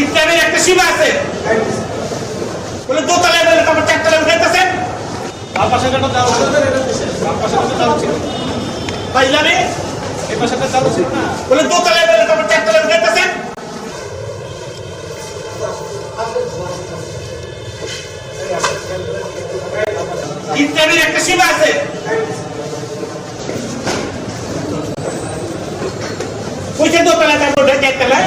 ইসলামের একটা সীমা আছে বলে দোতলায় বলে তারপর চারতলায় উঠাইতেছেন বাম পাশেটা চালু ছিল বাম পাশেটা চালু ছিল বা ইসলামে এই পাশেটা চালু ছিল না বলে দোতলায় বলে তারপর চারতলায় উঠাইতেছেন ইসলামের একটা সীমা আছে কইছে দোতলায় তারপর উঠে চারতলায়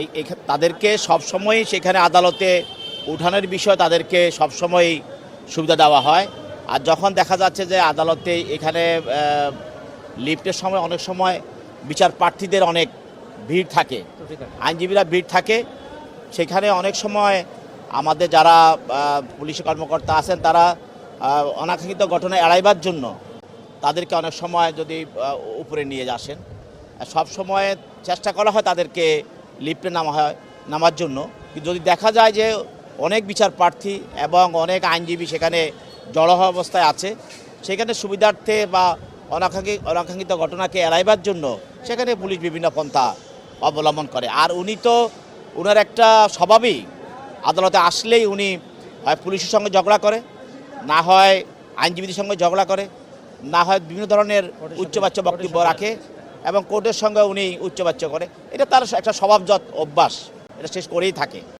এই তাদেরকে সবসময়ই সেখানে আদালতে উঠানোর বিষয় তাদেরকে সবসময়ই সুবিধা দেওয়া হয়। আর যখন দেখা যাচ্ছে যে আদালতে এখানে লিফটের সময় অনেক সময় বিচার প্রার্থীদের অনেক ভিড় থাকে আইনজীবীরা ভিড় থাকে। সেখানে অনেক সময় আমাদের যারা পুলিশ কর্মকর্তা আছেন তারা অনাকাঙ্ক্ষিত ঘটনা এড়াইবার জন্য তাদেরকে অনেক সময় যদি উপরে নিয়ে আসেন। সব সময় চেষ্টা করা হয় তাদেরকে লিফটে নামা হয় নামার জন্য। কিন্তু যদি দেখা যায় যে অনেক বিচার প্রার্থী এবং অনেক আইনজীবী সেখানে জড়ো অবস্থায় আছে সেখানে সুবিধার্থে বা অনাকাঙ্ক্ষিত অনাকাঙ্ক্ষিত ঘটনাকে এড়াইবার জন্য সেখানে পুলিশ বিভিন্ন পন্থা অবলম্বন করে। আর উনি তো ওনার একটা স্বভাবই আদালতে আসলেই উনি হয় পুলিশের সঙ্গে ঝগড়া করে না হয় আইনজীবীদের সঙ্গে ঝগড়া করে না হয় বিভিন্ন ধরনের উচ্চবাচ্য বক্তব্য রাখে। এবং কোর্টের সঙ্গে উনি উচ্চবাচ্য করে। এটা তার একটা স্বভাবজাত অভ্যাস। এটা শেষ করেই থাকে।